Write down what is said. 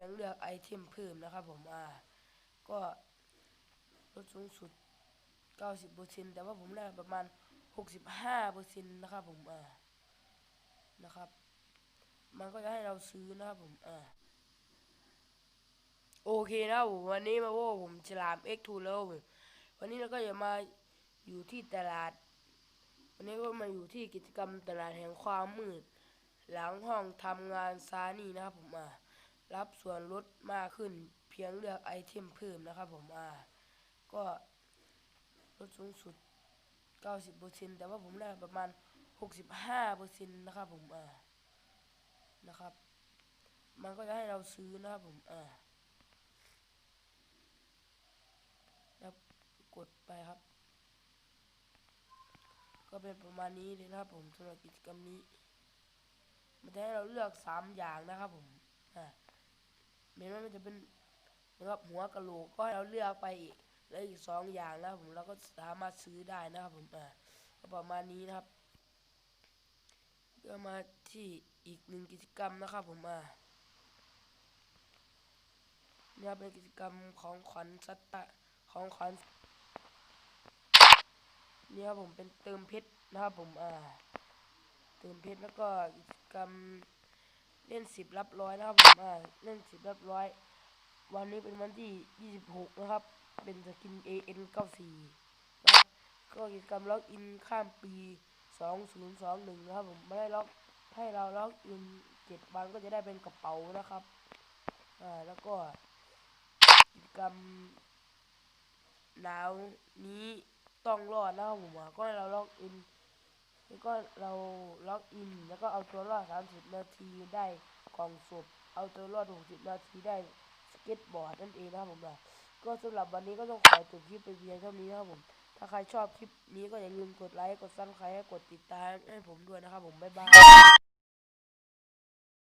ยังเลือกไอเทมเพิ่มนะครับผมอ่าก็ลดสูงสุด 90%แต่ว่าผมได้ประมาณ 65%นะครับผมอ่านะครับ มันก็จะให้เราซื้อนะครับผมอ่าโอเคนะผมวันนี้มาโว้ผมฉลาม X2 แล้วผมวันนี้เราก็จะมาอยู่ที่ตลาด วันนี้ก็มาอยู่ที่กิจกรรมตลาดแห่งความมืด หลังห้องทำงานซานี่นะครับผมอ่า รับส่วนลดมากขึ้นเพียงเลือกไอเทมเพิ่มนะครับผมอ่าก็ลดสูงสุด 90%แต่ว่าผมได้ประมาณ 65%นะครับผมอ่านะครับ มันก็จะให้เราซื้อนะครับผมอ่าแล้วกดไปครับ ก็เป็นประมาณนี้เลยนะครับผมสำหรับกิจกรรมนี้ มันจะให้เราเลือกสามอย่างนะครับผมอ่า เมนว่ามันจะเป็นนะครับหัวกะโหลกก็ให้เราเลือกไปอีกแล้วอีกสองอย่างนะครับผมเราก็สามารถซื้อได้นะครับผมอ่าก็ประมาณนี้นะครับก็มาที่อีกหนึ่งกิจกรรมนะครับผมอ่าเนี่ยเป็นกิจกรรมของขวัญสัตตะของขวัญเนี่ยครับผมเป็นเติมเพชรนะครับผมอ่าเติมเพชรแล้วก็กิจกรรม เล่นสิบรับร้อยนะครับผมอ่าเล่นสิบรับร้อยวันนี้เป็นวันที่ยี่สิบหกนะครับ เป็นสกิน AN เก้าสี่นะก็กิจกรรมล็อกอินข้ามปีสองศูนย์สองหนึ่งนะครับผมไม่ได้ล็อกให้เราล็อกอินเจ็ดวันก็จะได้เป็นกระเป๋านะครับอ่าแล้วก็กิจกรรมหนาวนี้ต้องรอดนะครับผมก็ให้เราล็อกอิน แล้วก็เราล็อกอิน แล้วก็เอาตัวรอด 30 นาทีได้กล่องศพเอาตัวรอด 60 นาทีได้สเก็ตบอร์ดนั่นเองนะครับผมนะก็สำหรับวันนี้ก็ต้องขอจบคลิปไปเพียงเท่านี้นะครับผม ถ้าใครชอบคลิปนี้ก็อย่าลืมกดไลค์ กดซับสไครต์กดติดตามให้ผมด้วยนะครับผม บ๊ายบาย